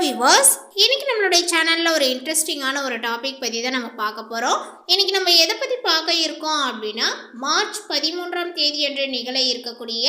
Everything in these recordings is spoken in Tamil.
survivors இன்றைக்கி நம்மளுடைய சேனலில் ஒரு இன்ட்ரெஸ்டிங்கான ஒரு டாபிக் பற்றி தான் நம்ம பார்க்க போகிறோம் இன்னைக்கு நம்ம எதை பற்றி பார்க்க இருக்கோம் அப்படின்னா மார்ச் பதிமூன்றாம் தேதி என்று நிகழ இருக்கக்கூடிய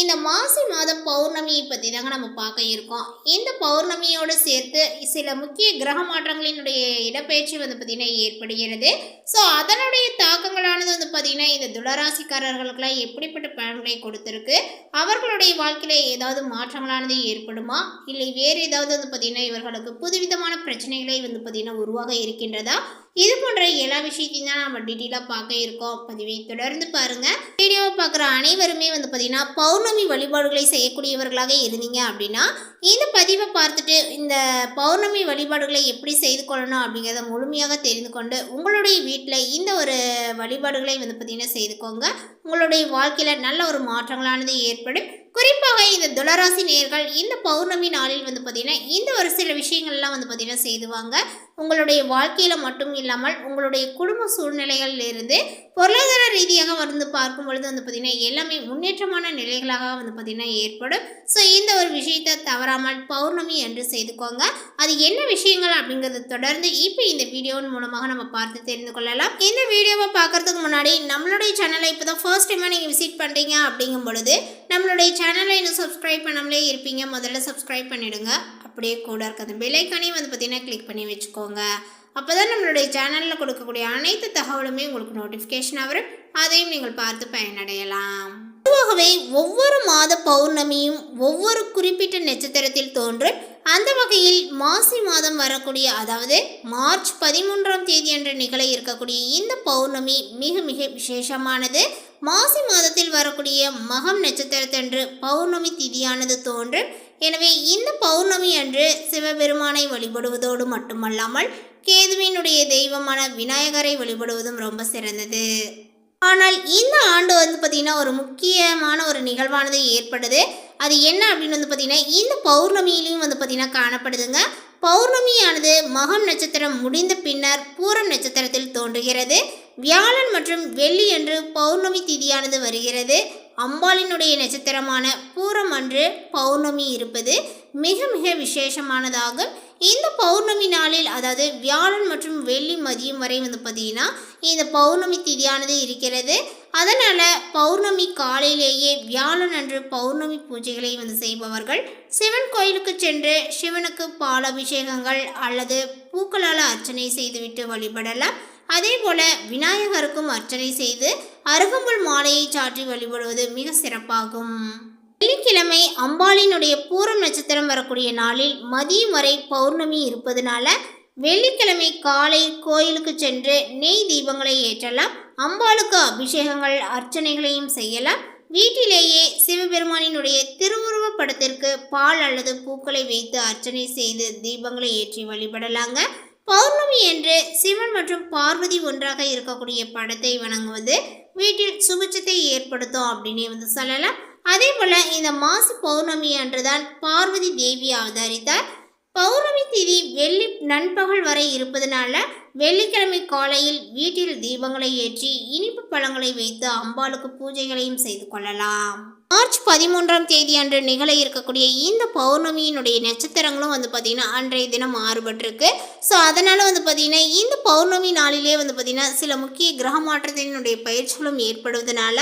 இந்த மாசி மாத பௌர்ணமியை பற்றி தாங்க நம்ம பார்க்க இருக்கோம். இந்த பௌர்ணமியோடு சேர்த்து சில முக்கிய கிரக மாற்றங்களினுடைய இடப்பெயர்ச்சி வந்து பார்த்திங்கன்னா ஏற்படுகிறது. ஸோ அதனுடைய தாக்கங்களானது வந்து பார்த்திங்கன்னா இந்த துளராசிக்காரர்களுக்கெல்லாம் எப்படிப்பட்ட பலன்களை கொடுத்துருக்கு? அவர்களுடைய வாழ்க்கையில் ஏதாவது மாற்றங்களானது ஏற்படுமா? இல்லை வேறு ஏதாவது வந்து பார்த்திங்கன்னா இவர்களுக்கு புது விதமான பிரச்சனைகளை வந்து பார்த்திங்கன்னா உருவாக இருக்கின்றதா இது போன்ற எல்லா விஷயத்தையும் தான் நம்ம டீட்டெயிலாக பார்க்க இருக்கோம். பதிவை தொடர்ந்து பாருங்கள் வீடியோவை பார்க்குற அனைவருமே வந்து பார்த்திங்கன்னா பௌர்ணமி வழிபாடுகளை செய்யக்கூடியவர்களாக இருந்தீங்க அப்படின்னா இந்த பதிவை பார்த்துட்டு இந்த பௌர்ணமி வழிபாடுகளை எப்படி செய்து கொள்ளணும் அப்படிங்கிறத முழுமையாக தெரிந்து கொண்டு உங்களுடைய வீட்டில் இந்த ஒரு வழிபாடுகளை வந்து பார்த்திங்கன்னா செய்துக்கோங்க. உங்களுடைய வாழ்க்கையில் நல்ல ஒரு மாற்றங்களானது ஏற்படும். குறிப்பாக இந்த துளராசி நேர்கள் இந்த பௌர்ணமி நாளில் வந்து பார்த்திங்கன்னா இந்த ஒரு சில விஷயங்கள்லாம் வந்து பார்த்திங்கன்னா செய்துவாங்க உங்களுடைய வாழ்க்கையில் மட்டும் இல்லாமல் உங்களுடைய குடும்ப சூழ்நிலைகளில் இருந்து பொருளாதார ரீதியாக வந்து பார்க்கும் பொழுது வந்து பார்த்திங்கன்னா எல்லாமே முன்னேற்றமான நிலைகளாக வந்து பார்த்திங்கன்னா ஏற்படும். ஸோ இந்த ஒரு விஷயத்தை தவறாமல் பௌர்ணமி என்று செய்துக்கோங்க. அது என்ன விஷயங்கள் அப்படிங்கிறத தொடர்ந்து இப்போ இந்த வீடியோவின் மூலமாக நம்ம பார்த்து தெரிந்து கொள்ளலாம். இந்த வீடியோவை பார்க்கறதுக்கு முன்னாடி நம்மளுடைய சேனலை இப்போ தான் ஃபர்ஸ்ட் டைமாக நீங்கள் விசிட் பண்ணுறீங்க அப்படிங்கும் பொழுது நம்மளுடைய சேனலை இன்னும் சப்ஸ்கிரைப் பண்ணாமலே இருப்பீங்க. முதல்ல சப்ஸ்கிரைப் பண்ணிவிடுங்க அப்படியே கூட இருக்காது அந்த வந்து பார்த்திங்கன்னா கிளிக் பண்ணி வச்சுக்கோங்க. அப்போ தான் நம்மளுடைய சேனலில் கொடுக்கக்கூடிய அனைத்து தகவலுமே உங்களுக்கு நோட்டிஃபிகேஷன் வரும். அதையும் நீங்கள் பார்த்து பயனடையலாம். பொதுவாகவே ஒவ்வொரு மாத பௌர்ணமியும் ஒவ்வொரு குறிப்பிட்ட நட்சத்திரத்தில் தோன்றும் அந்த வகையில் மாசி மாதம் வரக்கூடிய அதாவது மார்ச் பதிமூன்றாம் தேதி அன்று நிகழ இருக்கக்கூடிய இந்த பௌர்ணமி மிக மிக விசேஷமானது. மாசி மாதத்தில் வரக்கூடிய மகம் நட்சத்திரத்தன்று பௌர்ணமி திதியானது தோன்றும் எனவே இந்த பௌர்ணமி அன்று சிவபெருமானை வழிபடுவதோடு மட்டுமல்லாமல் கேதுவினுடைய தெய்வமான விநாயகரை வழிபடுவதும் ரொம்ப சிறந்தது. ஆனால் இந்த ஆண்டு வந்து பார்த்திங்கன்னா ஒரு முக்கியமான ஒரு நிகழ்வானது ஏற்படுது. அது என்ன அப்படின்னு வந்து பார்த்திங்கன்னா இந்த பௌர்ணமியிலையும் வந்து பார்த்திங்கன்னா காணப்படுதுங்க. பௌர்ணமியானது மகம் நட்சத்திரம் முடிந்த பின்னர் பூரம் நட்சத்திரத்தில் தோன்றுகிறது. வியாழன் மற்றும் வெள்ளி அன்று பௌர்ணமி திதியானது வருகிறது. அம்பாளினுடைய நட்சத்திரமான பூரம் அன்று பௌர்ணமி இருப்பது மிக மிக விசேஷமானதாகும் இந்த பௌர்ணமி நாளில் அதாவது வியாழன் மற்றும் வெள்ளி மதியம் வரை வந்து பார்த்தீங்கன்னா இந்த பௌர்ணமி திதியானது இருக்கிறது. அதனால் பௌர்ணமி காலையிலேயே வியாழன் அன்று பௌர்ணமி பூஜைகளை வந்து செய்பவர்கள் சிவன் கோயிலுக்கு சென்று சிவனுக்கு பால் அபிஷேகங்கள் அல்லது பூக்களால் அர்ச்சனை செய்துவிட்டு வழிபடலாம். அதே போல விநாயகருக்கும் அர்ச்சனை செய்து அருகம்புல் மாலையை சாற்றி வழிபடுவது மிக சிறப்பாகும். வெள்ளிக்கிழமை அம்பாளினுடைய பூரம் நட்சத்திரம் வரக்கூடிய நாளில் மதியம் வரை பௌர்ணமி இருப்பதனால வெள்ளிக்கிழமை காலை கோயிலுக்கு சென்று நெய் தீபங்களை ஏற்றலாம். அம்பாளுக்கு அபிஷேகங்கள் அர்ச்சனைகளையும் செய்யலாம். வீட்டிலேயே சிவபெருமானினுடைய திருவுருவ படத்திற்கு பால் அல்லது பூக்களை வைத்து அர்ச்சனை செய்து தீபங்களை ஏற்றி வழிபடலாங்க. பௌர்ணமி என்று சிவன் மற்றும் பார்வதி ஒன்றாக இருக்கக்கூடிய படத்தை வணங்குவது வீட்டில் சுபிட்சத்தை ஏற்படுத்தும் அப்படின்னே வந்து சொல்லலாம். அதே போல் இந்த மாச பௌர்ணமி அன்றுதான் பார்வதி தேவி அவதரித்தார் பௌர்ணமி திதி வெள்ளி நண்பகல் வரை இருப்பதனால வெள்ளிக்கிழமை காலையில் வீட்டில் தீபங்களை ஏற்றி இனிப்பு பழங்களை வைத்து அம்பாளுக்கு பூஜைகளையும் செய்து கொள்ளலாம். மார்ச் பதிமூன்றாம் தேதி அன்று நிகழ இருக்கக்கூடிய இந்த பௌர்ணமியினுடைய நட்சத்திரங்களும் வந்து பார்த்திங்கன்னா அன்றைய தினம் மாறுபட்டிருக்கு. ஸோ அதனால் வந்து பார்த்திங்கன்னா இந்த பௌர்ணமி நாளிலே வந்து பார்த்திங்கன்னா சில முக்கிய கிரக மாற்றத்தினுடைய பயிற்சிகளும் ஏற்படுவதனால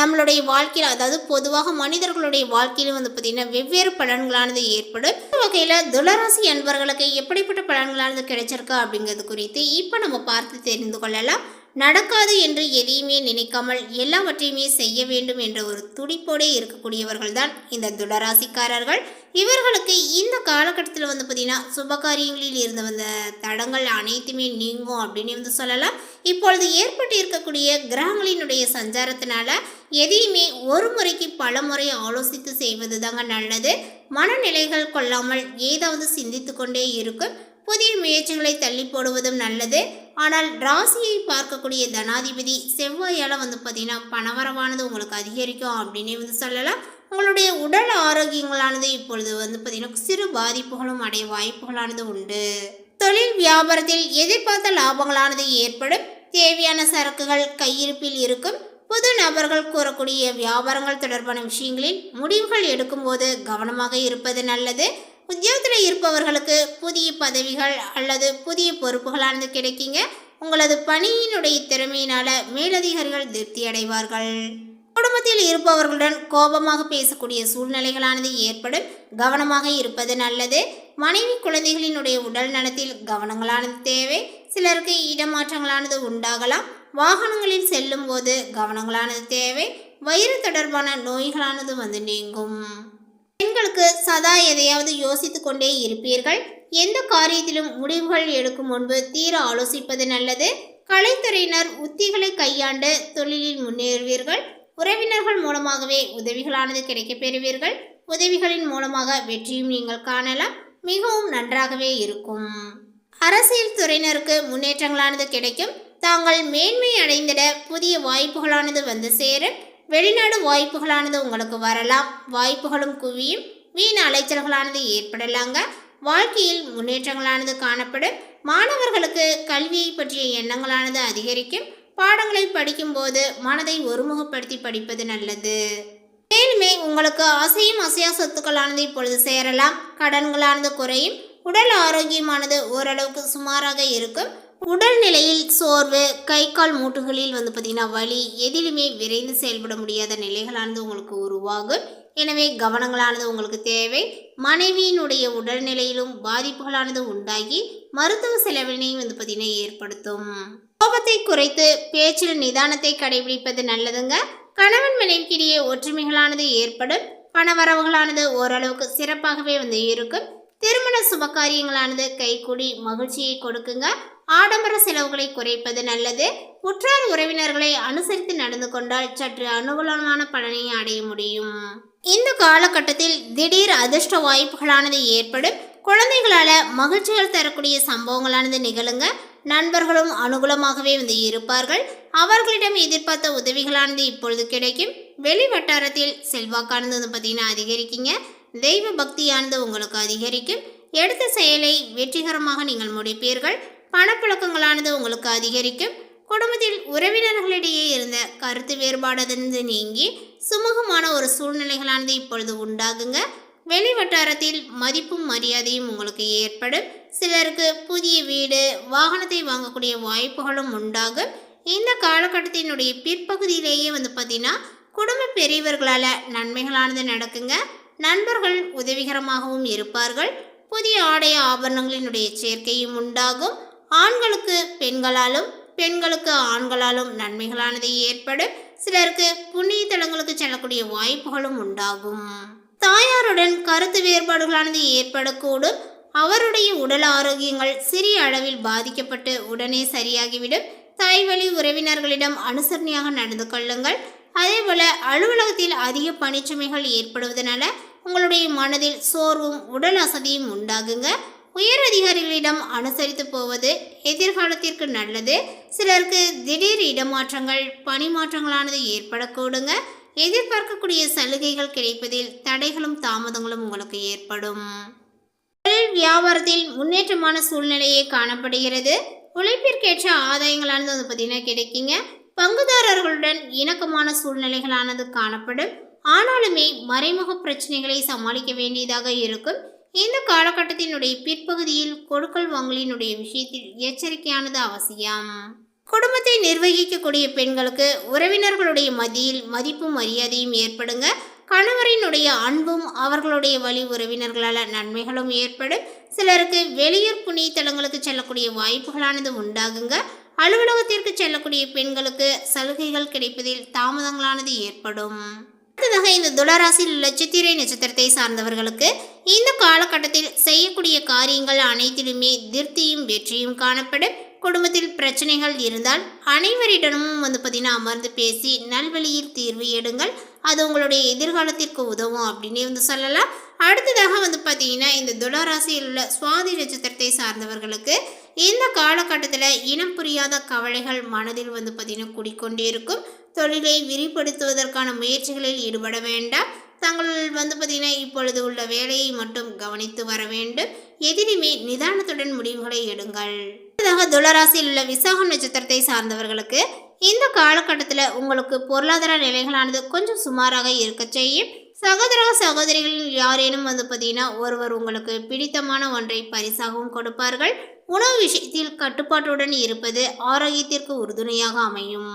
நம்மளுடைய வாழ்க்கையில் அதாவது பொதுவாக மனிதர்களுடைய வாழ்க்கையிலும் வந்து பார்த்திங்கன்னா வெவ்வேறு பலன்களானது ஏற்படும். இந்த வகையில் துளராசி அன்பர்களுக்கு எப்படிப்பட்ட பலன்களானது கிடைச்சிருக்கா அப்படிங்கிறது குறித்து இப்போ நம்ம பார்த்து தெரிந்து கொள்ளலாம். நடக்காது என்று எதையுமே நினைக்காமல் எல்லாவற்றையுமே செய்ய வேண்டும் என்ற ஒரு துடிப்போடே இருக்கக்கூடியவர்கள் தான் இந்த துளராசிக்காரர்கள். இவர்களுக்கு இந்த காலகட்டத்தில் வந்து பார்த்திங்கன்னா சுபகாரியங்களில் இருந்து வந்த தடங்கள் அனைத்துமே நீங்கும் அப்படின்னு வந்து சொல்லலாம். இப்பொழுது ஏற்பட்டு இருக்கக்கூடிய கிரகங்களினுடைய சஞ்சாரத்தினால எதையுமே ஒரு முறைக்கு பல முறை ஆலோசித்து செய்வது தாங்க நல்லது. மனநிலைகள் கொள்ளாமல் ஏதாவது சிந்தித்து கொண்டே இருக்கும். புதிய முயற்சிகளை தள்ளி போடுவதும் நல்லது. ஆனால் ராசியை பார்க்கக்கூடிய தனாதிபதி செவ்வாயால் வந்து பார்த்தீங்கன்னா பணவரவானது உங்களுக்கு அதிகரிக்கும் அப்படின்னே வந்து சொல்லலாம். உங்களுடைய உடல் ஆரோக்கியங்களானது இப்பொழுது வந்து பார்த்தீங்கன்னா சிறு பாதிப்புகளும் அடைய வாய்ப்புகளானது உண்டு. தொழில் வியாபாரத்தில் எதிர்பார்த்த லாபங்களானது ஏற்படும். தேவையான சரக்குகள் கையிருப்பில் இருக்கும். புது நபர்கள் கூறக்கூடிய வியாபாரங்கள் தொடர்பான விஷயங்களில் முடிவுகள் எடுக்கும்போது கவனமாக இருப்பது நல்லது. உத்தியோகத்தில் இருப்பவர்களுக்கு புதிய பதவிகள் அல்லது புதிய பொறுப்புகளானது கிடைக்குங்க. உங்களது பணியினுடைய திறமையினால மேலதிகாரிகள் திருப்தி அடைவார்கள். குடும்பத்தில் இருப்பவர்களுடன் கோபமாக பேசக்கூடிய சூழ்நிலைகளானது ஏற்படும். கவனமாக இருப்பது நல்லது. மனைவி குழந்தைகளினுடைய உடல் நலத்தில் கவனங்களானது தேவை. சிலருக்கு இடமாற்றங்களானது உண்டாகலாம். வாகனங்களில் செல்லும் போது கவனங்களானது தேவை. வயிறு தொடர்பான நோய்களானது வந்து நீங்கும். பெண்களுக்கு சதா எதையாவது யோசித்து கொண்டே இருப்பீர்கள். எந்த காரியத்திலும் முடிவுகள் எடுக்கும் முன்பு தீர ஆலோசிப்பது நல்லது. கலைத்துறையினர் உத்திகளை கையாண்டு தொழிலில் முன்னேறுவீர்கள். உறவினர்கள் மூலமாகவே உதவிகளானது கிடைக்கப் பெறுவீர்கள். உதவிகளின் மூலமாக வெற்றியும் நீங்கள் காணலாம். மிகவும் நன்றாகவே இருக்கும். அரசியல் துறையினருக்கு முன்னேற்றங்களானது கிடைக்கும். தாங்கள் மேன்மை அடைந்திட புதிய வாய்ப்புகளானது வந்து சேர வெளிநாடு வாய்ப்புகளானது உங்களுக்கு வரலாம். வாய்ப்புகளும் குவியும். வீண் அலைச்சல்களானது ஏற்படலாங்க. வாழ்க்கையில் முன்னேற்றங்களானது காணப்படும். மாணவர்களுக்கு கல்வியை பற்றிய எண்ணங்களானது அதிகரிக்கும். பாடங்களை படிக்கும்போது மனதை ஒருமுகப்படுத்தி படிப்பது நல்லது. மேலுமே உங்களுக்கு அசையும் அசையா சொத்துக்களானது இப்பொழுது சேரலாம். கடன்களானது குறையும். உடல் ஆரோக்கியமானது ஓரளவுக்கு சுமாராக இருக்கும். உடல் நிலையில் சோர்வு கை கால் மூட்டுகளில் வந்து பார்த்திங்கன்னா வலி எதிலுமே விரைந்து செயல்பட முடியாத நிலைகளானது உங்களுக்கு உருவாகும். எனவே கவனங்களானது உங்களுக்கு தேவை. மனைவியினுடைய உடல்நிலையிலும் பாதிப்புகளானது உண்டாகி மருத்துவ செலவினையும் வந்து பார்த்திங்கன்னா ஏற்படுத்தும். கோபத்தை குறைத்து பேச்சில் நிதானத்தை கடைபிடிப்பது நல்லதுங்க. கணவன் மனைவிக்கிடையே ஒற்றுமைகளானது ஏற்படும். பணவரவுகளானது ஓரளவுக்கு சிறப்பாகவே வந்து இருக்கும். திருமண சுபகாரியங்களானது கைகூடி மகிழ்ச்சியை கொடுக்குங்க. ஆடம்பர செலவுகளை குறைப்பது நல்லது. உற்றார் உறவினர்களை அனுசரித்து நடந்து கொண்டால் சற்று அனுகூலமான பலனை அடைய முடியும். இந்த காலகட்டத்தில் திடீர் அதிர்ஷ்ட வாய்ப்புகளானது ஏற்படும். குழந்தைகளால மகிழ்ச்சிகள் தரக்கூடிய சம்பவங்களானது நிகழுங்க. நண்பர்களும் அனுகூலமாகவே வந்து இருப்பார்கள். அவர்களிடம் எதிர்பார்த்த உதவிகளானது இப்பொழுது கிடைக்கும். வெளி வட்டாரத்தில் செல்வாக்கானது வந்து பார்த்தீங்கன்னா அதிகரிக்குங்க. தெய்வ பக்தியானது உங்களுக்கு அதிகரிக்கும். எடுத்த செயலை வெற்றிகரமாக நீங்கள் முடிப்பீர்கள். பணப்புழக்கங்களானது உங்களுக்கு அதிகரிக்கும். குடும்பத்தில் உறவினர்களிடையே இருந்த கருத்து வேறுபாடிலிருந்து நீங்கி சுமூகமான ஒரு சூழ்நிலைகளானது இப்பொழுது உண்டாகுங்க. வெளி வட்டாரத்தில் மதிப்பும் மரியாதையும் உங்களுக்கு ஏற்படும். சிலருக்கு புதிய வீடு வாகனத்தை வாங்கக்கூடிய வாய்ப்புகளும் உண்டாகும். இந்த காலகட்டத்தினுடைய பிற்பகுதியிலேயே வந்து பார்த்தீங்கன்னா குடும்ப பெரியவர்களால் நன்மைகளானது நடக்குங்க. நண்பர்கள் உதவிகரமாகவும் இருப்பார்கள். புதிய ஆடை ஆபரணங்களினுடைய சேர்க்கையும் உண்டாகும். ஆண்களுக்கு பெண்களாலும் பெண்களுக்கு ஆண்களாலும் நன்மைகளானது ஏற்படும். சிலருக்கு புண்ணிய தலங்களுக்கு செல்லக்கூடிய வாய்ப்புகளும் உண்டாகும். தாயாருடன் கருத்து வேறுபாடுகளானது ஏற்படக்கூடும். அவருடைய உடல் ஆரோக்கியங்கள் சிறிய அளவில் பாதிக்கப்பட்டு உடனே சரியாகிவிடும். தாய் வழி உறவினர்களிடம் அனுசரணையாக நடந்து கொள்ளுங்கள். அதேபோல அலுவலகத்தில் அதிக பணிச்சுமைகள் ஏற்படுவதனால உங்களுடைய மனதில் சோர்வும் உடல் அசதியும் உண்டாகுங்க. உயர் அதிகாரிகளிடம் அனுசரித்து போவது எதிர்காலத்திற்கு நல்லது. சிலருக்கு திடீர் இடமாற்றங்கள் பணிமாற்றங்களானது ஏற்படக்கூடுங்க. எதிர்பார்க்கக்கூடிய சலுகைகள் கிடைப்பதில் தடைகளும் தாமதங்களும் உங்களுக்கு ஏற்படும். தொழில் வியாபாரத்தில் முன்னேற்றமான சூழ்நிலையே காணப்படுகிறது. உழைப்பிற்கேற்ற ஆதாயங்களானது வந்து பார்த்தீங்கன்னா கிடைக்குங்க. பங்குதாரர்களுடன் இணக்கமான சூழ்நிலைகளானது காணப்படும். ஆனாலுமே மறைமுக பிரச்சனைகளை சமாளிக்க வேண்டியதாக இருக்கும். இந்த காலகட்டத்தினுடைய பிற்பகுதியில் கொடுக்கல் வாங்கலினுடைய விஷயத்தில் எச்சரிக்கையானது அவசியம். குடும்பத்தை நிர்வகிக்கக்கூடிய பெண்களுக்கு உறவினர்களுடைய மதியில் மதிப்பும் மரியாதையும் ஏற்படுங்க. கணவரினுடைய அன்பும் அவர்களுடைய வழி உறவினர்களால் நன்மைகளும் ஏற்படும். சிலருக்கு வெளியூர் புண்ணிய செல்லக்கூடிய வாய்ப்புகளானது உண்டாகுங்க. அலுவலகத்திற்கு செல்லக்கூடிய பெண்களுக்கு சலுகைகள் கிடைப்பதில் தாமதங்களானது ஏற்படும். அடுத்ததாக இந்த துளராசியில் உள்ள சித்திரை நட்சத்திரத்தை சார்ந்தவர்களுக்கு இந்த காலகட்டத்தில் செய்யக்கூடிய காரியங்கள் அனைத்திலுமே திருப்தியும் வெற்றியும் காணப்படும். குடும்பத்தில் பிரச்சனைகள் இருந்தால் அனைவரிடமும் வந்து பார்த்தீங்கன்னா அமர்ந்து பேசி நல்வழியில் தீர்வு எடுங்கள். அது உங்களுடைய எதிர்காலத்திற்கு உதவும் அப்படின்னே வந்து சொல்லலாம். அடுத்ததாக வந்து பார்த்தீங்கன்னா இந்த துளராசியில் உள்ள சுவாதி நட்சத்திரத்தை சார்ந்தவர்களுக்கு இந்த காலகட்டத்தில் இனம் புரியாத கவலைகள் மனதில் வந்து பார்த்தீங்கன்னா குடிக்கொண்டே இருக்கும். தொழிலை விரிப்படுத்துவதற்கான முயற்சிகளில் ஈடுபட வேண்டாம். தங்கள் வந்து பார்த்தீங்கன்னா இப்பொழுது உள்ள வேலையை மட்டும் கவனித்து வர வேண்டும். எதிலுமே நிதானத்துடன் முடிவுகளை எடுங்கள். அடுத்ததாக துளராசியில் உள்ள விசாகம் நட்சத்திரத்தை சார்ந்தவர்களுக்கு இந்த காலகட்டத்தில் உங்களுக்கு பொருளாதார நிலைகளானது கொஞ்சம் சுமாராக இருக்க செய்யும். சகோதர சகோதரிகளில் யாரேனும் வந்து பார்த்தீங்கன்னா ஒருவர் உங்களுக்கு பிடித்தமான ஒன்றை பரிசாகவும் கொடுப்பார்கள். உணவு விஷயத்தில் கட்டுப்பாட்டுடன் இருப்பது ஆரோக்கியத்திற்கு உறுதுணையாக அமையும்.